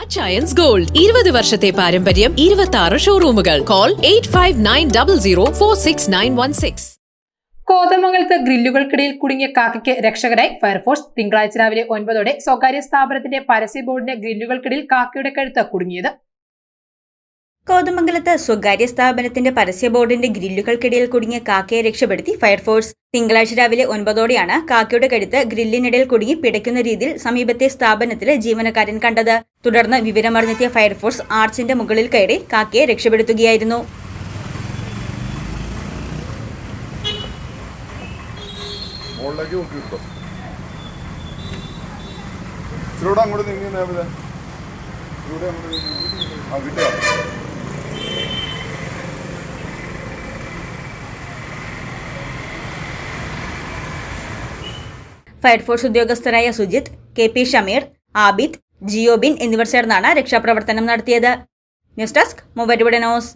Achayans gold ഇരുപത് വർഷത്തെ പാരമ്പര്യം ഇരുപത്തി ആറ് ഷോറൂമുകൾ call eight five nine double zero four six nine one six കോതമംഗലത്ത് ഗ്രില്ലുകൾക്കിടയിൽ കുടുങ്ങിയ കാക്കയ്ക്ക് രക്ഷകരായി ഫയർഫോഴ്സ്. തിങ്കളാഴ്ച രാവിലെ ഒൻപതോടെ സ്വകാര്യ സ്ഥാപനത്തിന്റെ പരസ്യ ബോർഡിന്റെ ഗ്രില്ലുകൾക്കിടയിൽ കാക്കയുടെ കഴുത്ത് കുടുങ്ങിയത്. കോതമംഗലത്ത് സ്വകാര്യ സ്ഥാപനത്തിന്റെ പരസ്യ ബോർഡിന്റെ ഗ്രില്ലുകൾക്കിടയിൽ കുടുങ്ങിയ കാക്കയെ രക്ഷപ്പെടുത്തി ഫയർഫോഴ്സ്. തിങ്കളാഴ്ച രാവിലെ ഒൻപതോടെയാണ് കാക്കയുടെ കഴുത്ത് ഗ്രില്ലിനിടയിൽ കുടുങ്ങി പിടയ്ക്കുന്ന രീതിയിൽ സമീപത്തെ സ്ഥാപനത്തിലെ ജീവനക്കാരൻ കണ്ടത്. തുടർന്ന് വിവരമറിഞ്ഞെത്തിയ ഫയർഫോഴ്സ് ആർച്ചിന്റെ മുകളിൽ കയറി കാക്കയെ രക്ഷപ്പെടുത്തുകയായിരുന്നു. അങ്ങോട്ട് നീങ്ങി. ആ കിട്ടിയോ? ഫയർഫോഴ്സ് ഉദ്യോഗസ്ഥരായ സുജിത് കെ പി ഷമീർ ആബിദ് ജിയോബിൻ എന്നിവർ ചേർന്നാണ് രക്ഷാപ്രവർത്തനം നടത്തിയത്. News desk mobile news.